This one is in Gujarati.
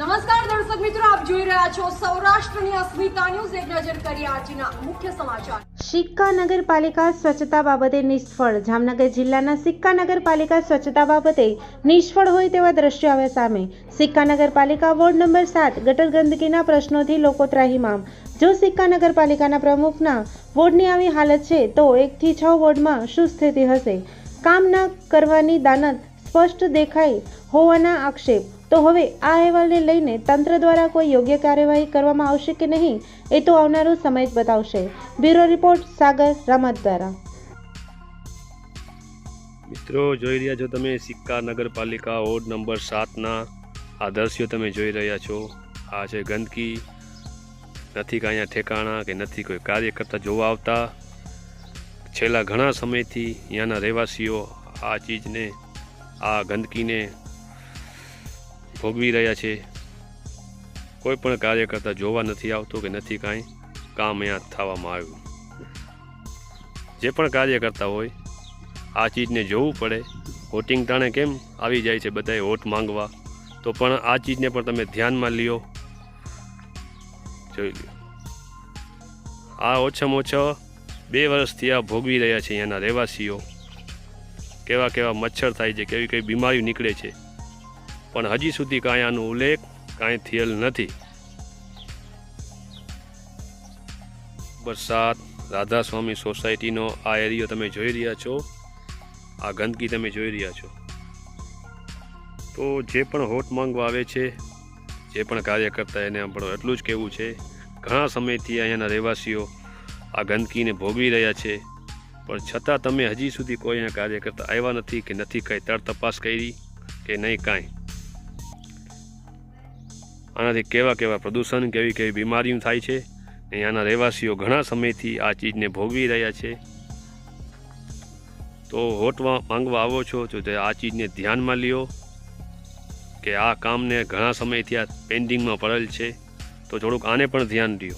નમસ્કાર દર્શક મિત્રો, આપ જોઈ રહ્યા છો સૌરાષ્ટ્રની અસ્મિતા ન્યૂઝ. એક નજર કરીએ આજના મુખ્ય સમાચાર. સિક્કા નગરપાલિકા સ્વચ્છતા બાબતે નિષ્ફળ. જામનગર જિલ્લાના સિક્કા નગરપાલિકા સ્વચ્છતા બાબતે નિષ્ફળ હોય તેવા દ્રશ્યો આવ્યા સામે. સિક્કા નગરપાલિકા વોર્ડ નંબર સાત, ગટર ગંદકીના પ્રશ્નોથી લોકો ત્રાહીમામ જો સિક્કા નગરપાલિકાના પ્રમુખના વોર્ડની આવી હાલત છે, તો એકથી છ વોર્ડમાં શું સ્થિતિ હશે. કામ ન કરવાની દાનત સ્પષ્ટ દેખાય હોવાના આક્ષેપ. તો હવે આ અહેવાલને લઈને તંત્ર દ્વારા કોઈ યોગ્ય કાર્યવાહી કરવામાં આવશે કે નહીં, એ તો આવનારો સમય જ બતાવશે. બ્યુરો રિપોર્ટ, સાગર રમત દ્વારા. મિત્રો, જોઈ રહ્યા છો તમે સિક્કા નગરપાલિકા વોર્ડ નંબર સાતના આ દ્રશ્યો તમે જોઈ રહ્યા છો. આ છે ગંદકી. નથી કાંઈ ઠેકાણા કે નથી કોઈ કાર્યકર્તા જોવા આવતા. છેલ્લા ઘણા સમયથી અહીંયાના રહેવાસીઓ આ ચીજને, આ ગંદકીને ભોગવી રહ્યા છે. કોઈ પણ કાર્ય કરતાં જોવા નથી આવતો કે નથી કાંઈ, કામ અહીંયા થવામાં આવ્યું. જે પણ કાર્ય કરતા હોય, આ ચીજને જોવું પડે. વોટિંગ ટાણે કેમ આવી જાય છે બધાએ વોટ માંગવા? તો પણ આ ચીજને પણ તમે ધ્યાનમાં લ્યો. જોઈ લ્યો. આ ઓછામાં ઓછા બે વર્ષથી આ ભોગવી રહ્યા છે અહીંયાના રહેવાસીઓ. કેવા કેવા મચ્છર થાય છે, કેવી કેવી બીમારીઓ નીકળે છે. પણ હજી સુધી કાંઈ આનો ઉલ્લેખ કાંઈ થયેલ નથી. વરસાદ, રાધાસ્વામી સોસાયટીનો આ એરિયો તમે જોઈ રહ્યા છો, આ ગંદકી તમે જોઈ રહ્યા છો. તો જે પણ હોટ માંગવા આવે છે, જે પણ કાર્ય કરતા એને પણ એટલું જ કહેવું છે, ઘણા સમયથી અહીંયાના રહેવાસીઓ આ ગંદકીને ભોગવી રહ્યા છે, પણ છતાં તમે હજી સુધી કોઈ અહીંયા કાર્ય કરતા આવ્યા નથી કે નથી કંઈ તળ તપાસ કરી કે નહીં કાંઈ? આનાથી કેવા કેવા પ્રદૂષણ, કેવી કેવી બીમારીઓ થાય છે અહીંયાના રહેવાસીઓ ઘણા સમયથી આ ચીજને ભોગવી રહ્યા છે. તો વોટ માંગવા આવો છો તો તે આ ચીજને ધ્યાનમાં લ્યો કે આ કામને ઘણા સમયથી આ પેન્ડિંગમાં પડેલ છે. તો થોડુંક આને પણ ધ્યાન દો